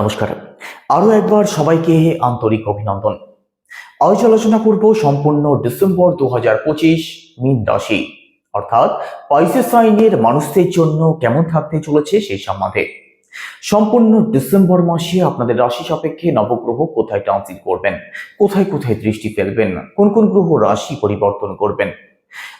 নমস্কার। আরও একবার সবাইকে আন্তরিক অভিনন্দন। আজ আলোচনা করব সম্পূর্ণ ডিসেম্বর দু হাজার পঁচিশ মিন রাশি। অর্থাৎ পাইসেস সাইনের মানুষদের জন্য কেমন থাকতে চলেছে সেই সম্বন্ধে। সম্পূর্ণ ডিসেম্বর মাসে আপনাদের রাশি সাপেক্ষে নবগ্রহ কোথায় ট্রানজিট করবেন? কোথায় কোথায় দৃষ্টি ফেলবেন? কোন কোন গ্রহ রাশি পরিবর্তন করবেন?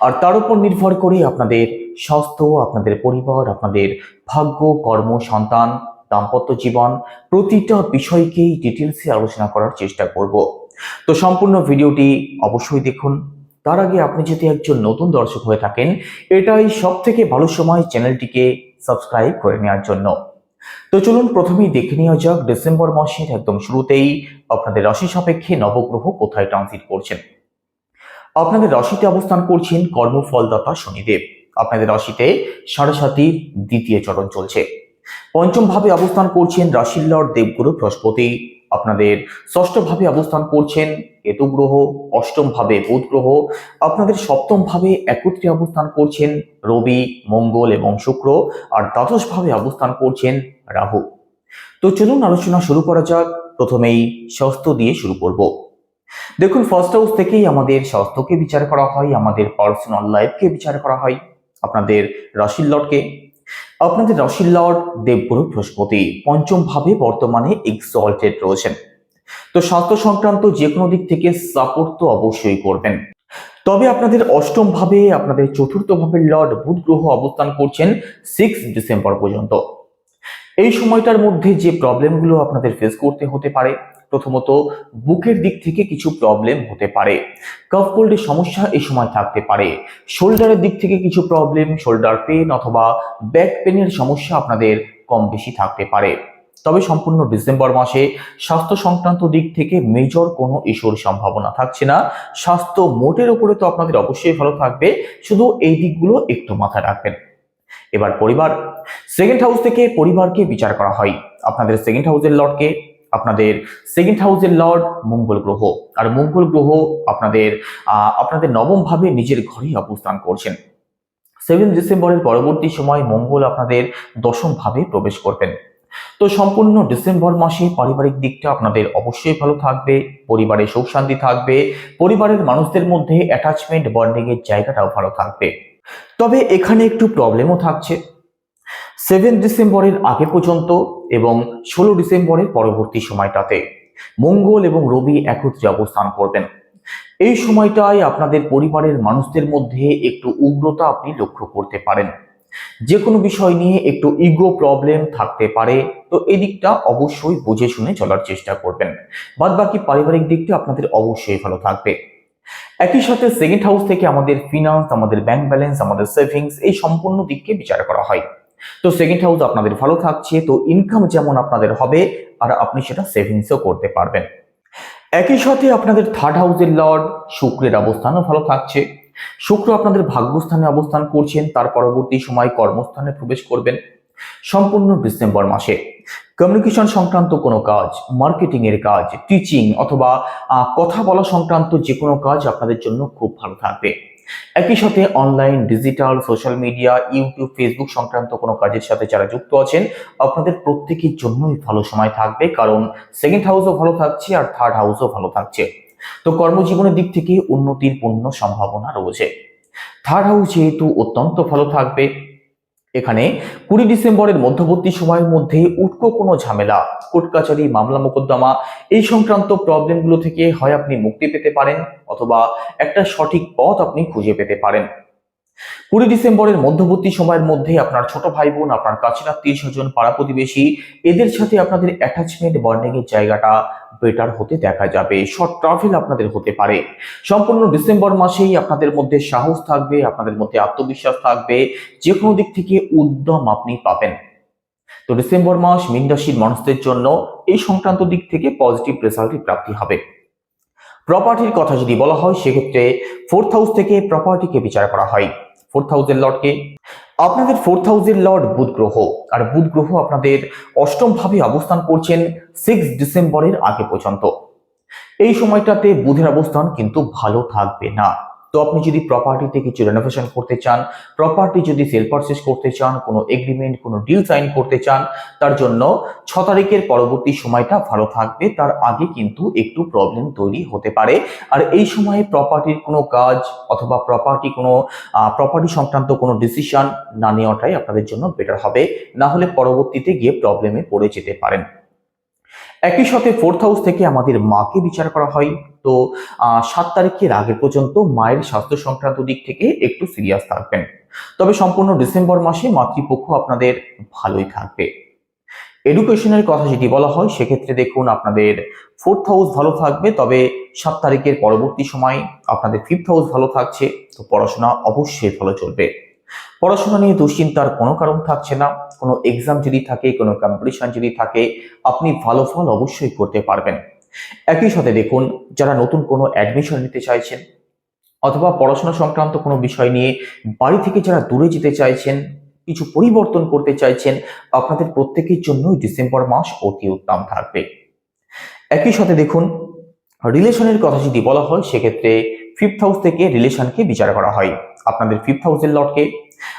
আর তার উপর নির্ভর করে আপনাদের স্বাস্থ্য, আপনাদের পরিবার, আপনাদের ভাগ্য, কর্ম, সন্তান দাম্পত্য জীবন, প্রতিটা বিষয়কেই ডিটেলসে আলোচনা করার চেষ্টা করব। তো সম্পূর্ণ ভিডিওটি অবশ্যই দেখুন। তার আগে আপনি যদি একজন নতুন দর্শক হয়ে থাকেন, এটাই সব থেকে ভালো সময় চ্যানেলটিকে সাবস্ক্রাইব করে নেওয়ার জন্য। তো চলুন প্রথমেই দেখে নেওয়া যাক, ডিসেম্বর মাসের একদম শুরুতেই আপনাদের রাশি সাপেক্ষে নবগ্রহ কোথায় ট্রানজিট করছেন। আপনাদের রাশিতে অবস্থান করছেন কর্মফলদাতা শনিদেব। আপনাদের রাশিতে সাড়ে দ্বিতীয় চরণ চলছে। পঞ্চম ভাবে অবস্থান করছেন রাশির লর্ড দেবগুরু বৃহস্পতি। আপনাদের ষষ্ঠ ভাবে অবস্থান করছেন কেতু গ্রহ, অষ্টম ভাবে বুধ গ্রহ। আপনাদের সপ্তম ভাবে একত্রে অবস্থান করছেন রবি, মঙ্গল এবং শুক্র। আর দ্বাদশ ভাবে অবস্থান করছেন রাহু। তো চলুন আলোচনা শুরু করা যাক। প্রথমেই স্বাস্থ্য দিয়ে শুরু করব। দেখুন ফার্স্ট হাউস থেকেই আমাদের স্বাস্থ্যকে বিচার করা হয়, আমাদের পার্সোনাল লাইফকে বিচার করা হয়। আপনাদের রাশির লর্ডকে আপনাদের রাশির লর্ড দেবগুরু বৃহস্পতি পঞ্চম ভাবে বর্তমানে এক্সল্টেড রয়েছেন। তো স্বাস্থ্য সংক্রান্ত যে কোনো দিক থেকে সাপোর্ট তো অবশ্যই করবেন। তবে আপনাদের অষ্টম ভাবে আপনাদের চতুর্থ ভাবের লর্ড বুধ গ্রহ অবস্থান করছেন সিক্স ডিসেম্বর পর্যন্ত। এই সময়টার মধ্যে যে প্রবলেমগুলো আপনাদের ফেস করতে হতে পারে প্রথমত, বুকের দিক থেকে কিছু প্রবলেম হতে পারে। কাফ কোল্ডের সমস্যা এই সময় থাকতে পারে। শোল্ডারের দিক থেকে কিছু প্রবলেম শোল্ডার পেন অথবা ব্যাক পেনের সমস্যা আপনাদের কম বেশি থাকতে পারে। তবে সম্পূর্ণ ডিসেম্বর মাসে স্বাস্থ্য সংক্রান্ত দিক থেকে মেজর কোনো ইস্যুর সম্ভাবনা থাকছে না। স্বাস্থ্য মোটের উপরে তো আপনাদের অবশ্যই ভালো থাকবে। শুধু এই দিকগুলো একটু মাথায় রাখবেন। এবার পরিবার। সেকেন্ড হাউস থেকে পরিবারকে বিচার করা হয়। আপনাদের সেকেন্ড হাউসের লর্ডকে আপনাদের সেকেন্ড হাউসের লর্ড মঙ্গল গ্রহ। আর মঙ্গল গ্রহ আপনাদের আপনাদের নবম ভাবে নিজের ঘরেই অবস্থান করছেন। সেভেন ডিসেম্বরের পরবর্তী সময় মঙ্গল আপনাদের দশম ভাবে প্রবেশ করবেন। তো সম্পূর্ণ ডিসেম্বর মাসে পারিবারিক দিকটা আপনাদের অবশ্যই ভালো থাকবে, পরিবারে সুখ শান্তি থাকবে, পরিবারের মানুষদের মধ্যে অ্যাটাচমেন্ট বন্ডিং এর জায়গাটাও ভালো থাকবে। তবে এখানে একটু প্রবলেমও থাকছে। সেভেন ডিসেম্বরের আগে পর্যন্ত এবং ষোলো ডিসেম্বরের পরবর্তী সময়টাতে মঙ্গল এবং রবি একত্রে অবস্থান করবেন। এই সময়টায় আপনাদের পরিবারের মানুষদের মধ্যে একটু উগ্রতা আপনি লক্ষ্য করতে পারেন। যে কোনো বিষয় নিয়ে একটু ইগো প্রবলেম থাকতে পারে, তো এই দিকটা অবশ্যই বুঝে শুনে চলার চেষ্টা করবেন। বাদ বাকি পারিবারিক দিকটা আপনাদের অবশ্যই ভালো থাকবে। একই সাথে সেকেন্ড হাউস থেকে আমাদের ফিনান্স আমাদের ব্যাংক ব্যালেন্স আমাদের সেভিংস এই সম্পূর্ণ দিককে বিচার করা হয়। তো সেকেন্ড হাউস আপনাদের ভালো থাকছে, তো ইনকাম যেমন আপনাদের হবে, আর আপনি সেটা সেভিংসও করতে পারবেন। একই সাথে আপনাদের থার্ড হাউসের লর্ড শুক্রের অবস্থানও ভালো থাকছে। শুক্র আপনাদের ভাগ্যস্থানে অবস্থান করছেন, তার পরবর্তী সময় কর্মস্থানে প্রবেশ করবেন। সম্পূর্ণ ডিসেম্বর মাসে। কমিউনিকেশন সংক্রান্ত কোনো কাজ মার্কেটিং এর কাজ টিচিং অথবা কথা বলা সংক্রান্ত যে কোনো কাজ আপনাদের জন্য খুব ভালো থাকবে। একই সাথে online digital social media YouTube Facebook সংক্রান্ত কোনো কাজের সাথে যারা যুক্ত আছেন, আপনাদের প্রত্যেকের জন্যই ভালো সময় থাকবে, কারণ সেকেন্ড হাউসও ভালো থাকছে আর থার্ড হাউসও ভালো থাকছে। তো কর্মজীবনের দিক থেকে উন্নতির পূর্ণ সম্ভাবনা রয়েছে। থার্ড হাউস যেহেতু অত্যন্ত ভালো থাকবে এখানে কুড়ি ডিসেম্বরের মধ্যবর্তী সময়ের মধ্যে উটকো কোনো ঝামেলা, কোর্ট কাচারি মামলা মোকদ্দমা, এই সংক্রান্ত প্রবলেমগুলো থেকে হয় আপনি মুক্তি পেতে পারেন অথবা একটা সঠিক পথ আপনি খুঁজে পেতে পারেন। কুড়ি ডিসেম্বরের মধ্যবর্তী সময়ের মধ্যে আপনার ছোট ভাই বোন আপনার কাছের আত্মীয় স্বজন পাড়া প্রতিবেশী এদের সাথে আপনাদের অ্যাটাচমেন্ট বন্ডিং এর জায়গাটা বেটার হতে দেখা যাবে। শর্ট ট্রাভেল আপনাদের হতে পারে। সম্পূর্ণ ডিসেম্বর মাসেই আপনাদের মধ্যে সাহস থাকবে, আপনাদের মধ্যে আত্মবিশ্বাস থাকবে যে কোনো দিক থেকে উদ্যম আপনি পাবেন। তো ডিসেম্বর মাস মীন রাশির মানুষদের জন্য এই সংক্রান্ত দিক থেকে পজিটিভ রেজাল্টের প্রাপ্তি হবে। প্রপার্টির কথা যদি বলা হয়, সেক্ষেত্রে ফোর্থ হাউস থেকে প্রপার্টিকে বিচার করা হয়। ফোর্থ হাউসের লর্ডকে। আপনাদের ফোর্থ হাউসের লর্ড বুধ গ্রহ আর বুধ গ্রহ আপনাদের অষ্টমভাবে অবস্থান করছেন সিক্স ডিসেম্বরের আগে পর্যন্ত। এই সময়টাতে বুধের অবস্থান কিন্তু ভালো থাকবে না। তো আপনি যদি প্রপার্টিতে কিছু রেনোভেশন করতে চান প্রপার্টি যদি সেল পারচেস করতে চান, কোনো এগ্রিমেন্ট কোনো ডিল সাইন করতে চান, তার জন্য ছ তারিখের পরবর্তী সময়টা ভালো থাকবে। তার আগে কিন্তু একটু প্রবলেম তৈরি হতে পারে। আর এই সময়ে প্রপার্টির কোনো কাজ অথবা প্রপার্টি কোনো প্রপার্টি সংক্রান্ত কোনো ডিসিশন না নেওয়াটাই আপনাদের জন্য বেটার হবে। না হলে পরবর্তীতে গিয়ে প্রবলেমে পড়ে যেতে পারেন। একই সাথে ফোর্থ হাউস থেকে আমাদের মাকে বিচার করা হয়। তো সাত তারিখের আগে পর্যন্ত মায়ের স্বাস্থ্য সংক্রান্ত দিক থেকে একটু সিরিয়াস থাকবেন। তবে সম্পূর্ণ ডিসেম্বর মাসে মাতৃপক্ষ আপনাদের ভালোই থাকবে। এডুকেশনের কথা যদি বলা হয়, সেক্ষেত্রে দেখুন আপনাদের ফোর্থ হাউস ভালো থাকবে, তবে সাত তারিখের পরবর্তী সময় আপনাদের ফিফথ হাউস ভালো থাকছে। তো পড়াশোনা অবশ্যই ভালো চলবে। পড়াশোনা নিয়ে দুশ্চিন্তার কোনো কারণ থাকছে না। কোনো এক্সাম যদি থাকে, কোনো কম্পিটিশন যদি থাকে, আপনি ভালো ফল অবশ্যই করতে পারবেন। একই সাথে দেখুন, যারা নতুন কোনো অ্যাডমিশন নিতে চাইছেন অথবা পড়াশোনা সংক্রান্ত কোনো বিষয় নিয়ে বাড়ি থেকে যারা দূরে যেতে চাইছেন, কিছু পরিবর্তন করতে চাইছেন, আপনাদের প্রত্যেকের জন্যই ডিসেম্বর মাস অতি উত্তম থাকবে। একই সাথে দেখুন রিলেশনের কথা যদি বলা হয়, সেক্ষেত্রে ফিফথ হাউস থেকে রিলেশনকে বিচার করা হয়। আপনাদের ফিফথ হাউসের লর্ডকে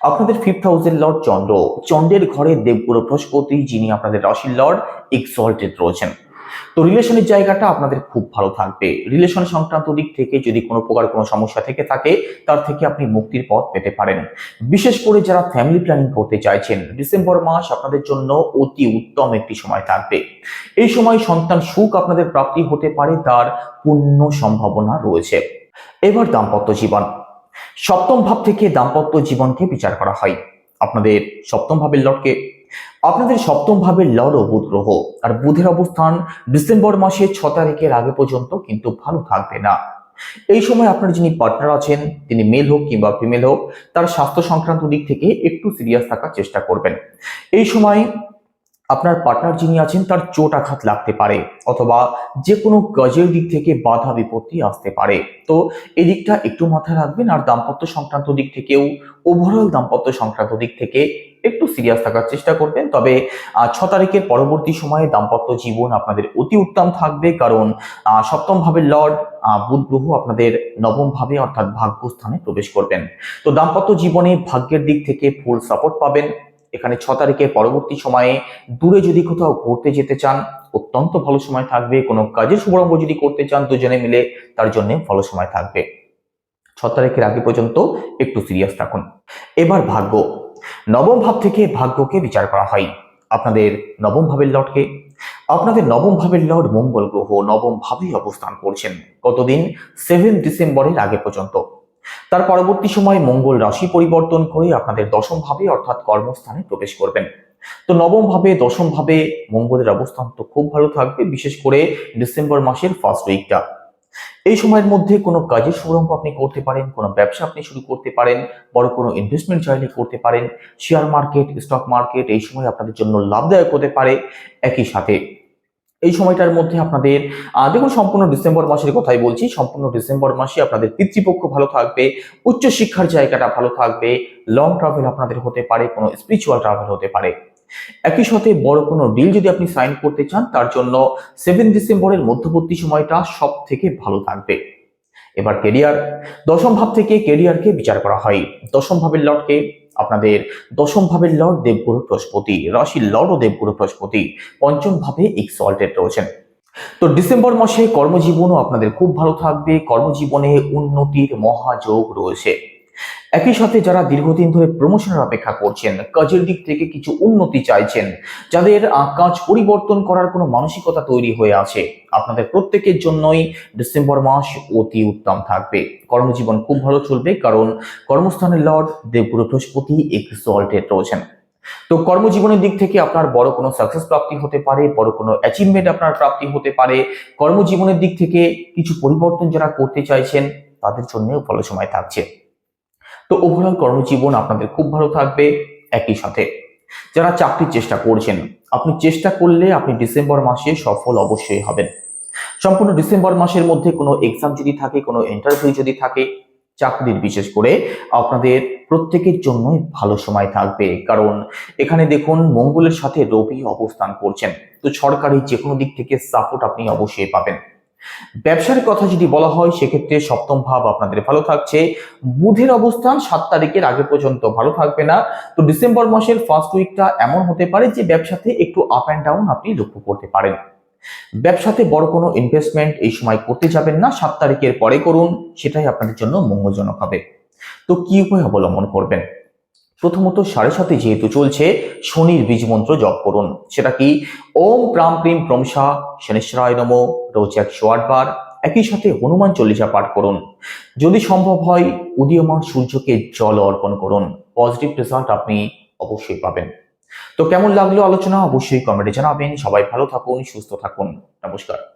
আপনাদের ফিফথ হাউসের লর্ড চন্দ্র। চন্দ্রের ঘরে দেবগুরু বৃহস্পতি, যিনি আপনাদের রাশির লর্ড এক্সল্টেড রয়েছেন। তো রিলেশনের জায়গাটা আপনাদের খুব ভালো থাকবে। রিলেশন সংক্রান্ত দিক থেকে যদি কোনো প্রকার কোনো সমস্যা থেকে থাকে, তার থেকে আপনি মুক্তির পথ পেতে পারেন। বিশেষ করে যারা ফ্যামিলি প্ল্যানিং করতে চাইছেন, ডিসেম্বর মাস আপনাদের জন্য অতি উত্তম একটি সময় থাকবে। এই সময় সন্তান সুখ আপনাদের প্রাপ্তি হতে পারে, তার পূর্ণ সম্ভাবনা রয়েছে। এবার দাম্পত্য জীবন। সপ্তম ভাব থেকে দাম্পত্য জীবনকে বিচার করা হয়। আপনাদের সপ্তম ভাবের লর্ডকে আপনাদের সপ্তম ভাবের লর্ড ও বুধ গ্রহ। আর বুধের অবস্থান ডিসেম্বর মাসের ছ তারিখের আগে পর্যন্ত কিন্তু ভালো থাকবে না। এই সময় আপনার যিনি পার্টনার আছেন, তিনি মেল হোক কিংবা ফিমেল হোক, তার স্বাস্থ্য সংক্রান্ত দিক থেকে একটু সিরিয়াস থাকার চেষ্টা করবেন। এই সময় আপনার পার্টনার যিনি আছেন, তার চোট আঘাত লাগতে পারে অথবা যে কোনো কাজের দিক থেকে বাধা বিপত্তি আসতে পারে। তো এই দিকটা একটু মাথায় রাখবেন আর দাম্পত্য সংক্রান্ত দিক থেকেও ওভারঅল দাম্পত্য সংক্রান্ত দিক থেকে একটু সিরিয়াস থাকার চেষ্টা করবেন। তবে ছ তারিখের পরবর্তী সময়ে দাম্পত্য জীবন আপনাদের অতি উত্তম থাকবে কারণ সপ্তম ভাবের লর্ড বুধ গ্রহ আপনাদের নবম ভাবে অর্থাৎ ভাগ্যস্থানে প্রবেশ করবেন। তো দাম্পত্য জীবনে ভাগ্যের দিক থেকে ফুল সাপোর্ট পাবেন। এখানে ছ তারিখের পরবর্তী সময়ে দূরে যদি কোথাও ঘুরতে যেতে চান, অত্যন্ত ভালো সময় থাকবে। কোনো কাজের শুভারম্ভ যদি করতে চান, দুজনে মিলে তার জন্য ভালো সময় থাকবে। ছ তারিখের আগে পর্যন্ত একটু সিরিয়াস থাকুন। এবার ভাগ্য। নবম ভাব থেকে ভাগ্যকে বিচার করা হয়। আপনাদের নবম ভাবের লর্ডকে আপনাদের নবম ভাবের লর্ড মঙ্গল গ্রহ নবম ভাবেই অবস্থান করছেন। কতদিন? সেভেন ডিসেম্বরের আগে পর্যন্ত। তার পরবর্তী সময় মঙ্গল রাশি পরিবর্তন করে আপনাদের দশম ভাবে অর্থাৎ কর্মস্থানে প্রবেশ করবেন। তো নবম ভাবে, দশম ভাবে মঙ্গলের অবস্থান তো খুব ভালো থাকবে, বিশেষ করে ডিসেম্বর মাসের ফার্স্ট উইকটা এই সময়ের মধ্যে কোনো কাজের শুভারম্ভ আপনি করতে পারেন, কোনো ব্যবসা আপনি শুরু করতে পারেন, বড় কোনো ইনভেস্টমেন্ট চাইলে করতে পারেন শেয়ার মার্কেট স্টক মার্কেট এই সময় আপনাদের জন্য লাভদায়ক হতে পারে। একই সাথে এই সময়টার মধ্যে আপনাদের দেখুন সম্পূর্ণ ডিসেম্বর মাসের কথাই বলছি, সম্পূর্ণ ডিসেম্বর মাসে আপনাদের পিতৃপক্ষ ভালো থাকবে, উচ্চশিক্ষার জায়গাটা ভালো থাকবে লং ট্রাভেল আপনাদের হতে পারে, কোনো স্পিরিচুয়াল ট্রাভেল হতে পারে। একই সাথে বড় কোনো ডিল যদি আপনি সাইন করতে চান, তার জন্য সেভেন ডিসেম্বরের মধ্যবর্তী সময়টা সব থেকে ভালো থাকবে। এবার কেরিয়ার দশম ভাব থেকে কেরিয়ারকে বিচার করা হয়। দশম ভাবের লর্ডকে আপনাদের দশম ভাবে লর্ড দেবগুরু বৃহস্পতি রাশির লর্ড ও দেবগুরু বৃহস্পতি পঞ্চম ভাবে এক্সল্টেড রয়েছেন। তো ডিসেম্বর মাসে কর্মজীবনও আপনাদের খুব ভালো থাকবে, কর্মজীবনে উন্নতির মহাযোগ রয়েছে। একই সাথে যারা দীর্ঘদিন ধরে প্রমোশনের অপেক্ষা করছেন, কাজের দিক থেকে কিছু উন্নতি চাইছেন, যাদের কাজ পরিবর্তন করার কোনো মানসিকতা তৈরি হয়ে আছে, আপনাদের প্রত্যেকের জন্যই ডিসেম্বর মাস অতি উত্তম থাকবে। কর্মজীবন খুব ভালো চলবে কারণ কর্মস্থানের লর্ড দেবগুরু বৃহস্পতি এক্সল্টেড রয়েছেন। তো কর্মজীবনের দিক থেকে আপনার বড় কোনো সাকসেস প্রাপ্তি হতে পারে, বড় কোনো অ্যাচিভমেন্ট আপনার প্রাপ্তি হতে পারে। কর্মজীবনের দিক থেকে কিছু পরিবর্তন যারা করতে চাইছেন, তাদের জন্যও ভালো সময় থাকছে। তো ওভারঅল কর্মজীবন আপনাদের খুব ভালো থাকবে, একই সাথে। যারা চাকরির চেষ্টা করছেন, আপনি চেষ্টা করলে আপনি ডিসেম্বর মাসে সফল অবশ্যই হবেন। সম্পূর্ণ ডিসেম্বর মাসের মধ্যে কোনো এক্সাম যদি থাকে, কোনো ইন্টারভিউ যদি থাকে, চাকরির বিশেষ করে আপনাদের প্রত্যেকের জন্যই ভালো সময় থাকবে। কারণ এখানে দেখুন, মঙ্গলের সাথে রবি অবস্থান করছেন। তো সরকারি যে কোনো দিক থেকে সাপোর্ট আপনি অবশ্যই পাবেন। ব্যবসার কথা যদি বলা হয়, সেক্ষেত্রে সপ্তম ভাব আপনাদের ভালো থাকছে। বুধের অবস্থান সাত তারিখের আগে পর্যন্ত ভালো থাকবে না। তো ডিসেম্বর মাসের ফার্স্ট উইকটা এমন হতে পারে যে ব্যবসাতে একটু আপ অ্যান্ড ডাউন আপনি লক্ষ্য করতে পারেন। ব্যবসাতে বড় কোনো ইনভেস্টমেন্ট এই সময় করতে যাবেন না। সাত তারিখের পরে করুন, সেটাই আপনাদের জন্য মঙ্গলজনক হবে। তো কি উপায় অবলম্বন করবেন? প্রথমত সাড়ে সাথে যেহেতু চলছে, শনির বীজ মন্ত্র জপ করুন। সেটা কি? ওম প্রাম প্রিম প্রমসা শনেশ্বরায় নম। রোজ একশো বার। একই সাথে হনুমান চল্লিশা পাঠ করুন। যদি সম্ভব হয়, উদীয়মান সূর্যকে জল অর্পণ করুন। পজিটিভ রেজাল্ট আপনি অবশ্যই পাবেন। তো কেমন লাগল আলোচনা? অবশ্যই কমেন্টে জানাবেন। সবাই ভালো থাকুন, সুস্থ থাকুন। নমস্কার।